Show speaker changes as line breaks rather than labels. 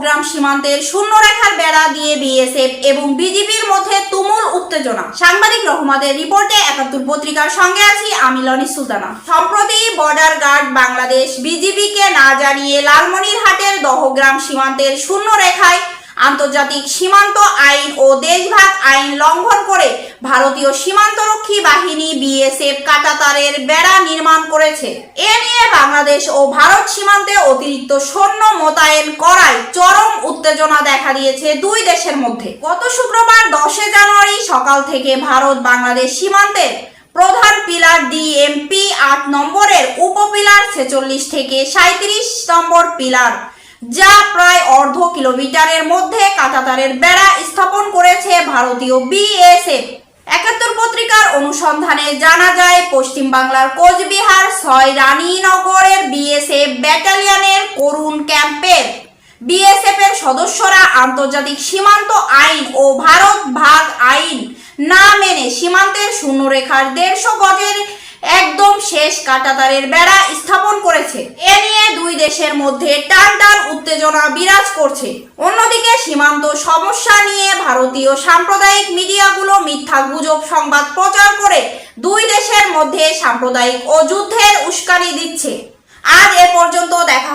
দহগ্রাম সীমান্তের শূন্যরেখার বেড়া দিয়ে বিএসএফ এবং বিজিবির মধ্যে তুমুল উত্তেজনা। সাংবাদিক রহমাদের রিপোর্টে একাত্তর পত্রিকার সঙ্গে আছি আমি লনি সুলতানা। সম্প্রতি বর্ডার গার্ড বাংলাদেশ বিজিবিকে না জানিয়ে লালমনিরহাটের দহগ্রাম সীমান্তের শূন্যরেখায় আন্তর্জাতিক সীমান্ত আইন ও দেশভাগ আইন লঙ্ঘন করে ভারতীয় সীমান্তরক্ষী বাহিনী বিএসএফ কাটাতারের বেড়া নির্মাণ করেছে। এ নিয়ে বাংলাদেশ ও ভারত সীমান্তে অতিরিক্ত সৈন্য মোতায়েন করায় দিয়েছে দুই দেশের মধ্যে। গত শুক্রবার দশে জানুয়ারি সকাল থেকে ভারত বাংলাদেশ সীমান্তের প্রধান পিলার ডিএমপি আট নম্বরের উপপিলার ছেচল্লিশ থেকে সাঁত্রিশ নম্বর পিলার, যা প্রায় অর্ধ কিলোমিটারের মধ্যে কাঁটাতারের বেড়া স্থাপন করেছে ভারতীয় বিএসএফ। একাত্তর পত্রিকার অনুসন্ধানে জানা যায় পশ্চিম বাংলার কোচবিহার ছয় রানীনগরের বিএসএফ ব্যাটালিয়নের করুণ ক্যাম্পের বিএসএফ এর সদস্যরা আন্তর্জাতিক সীমান্ত আইন ও ভারত ভাগ আইন না মেনে সীমান্তের শূন্যরেখার দেড়শো গজের একদম শেষ কাটাতারের বেড়া স্থাপন করেছে। এ নিয়ে দুই দেশের মধ্যে টান টান উত্তেজনা বিরাজ করছে। অন্যদিকে সীমান্ত সমস্যা নিয়ে ভারতীয় সাম্প্রদায়িক মিডিয়াগুলো মিথ্যা গুজব সংবাদ প্রচার করে দুই দেশের মধ্যে সাম্প্রদায়িক ও যুদ্ধের উস্কানি দিচ্ছে। আজ এ পর্যন্ত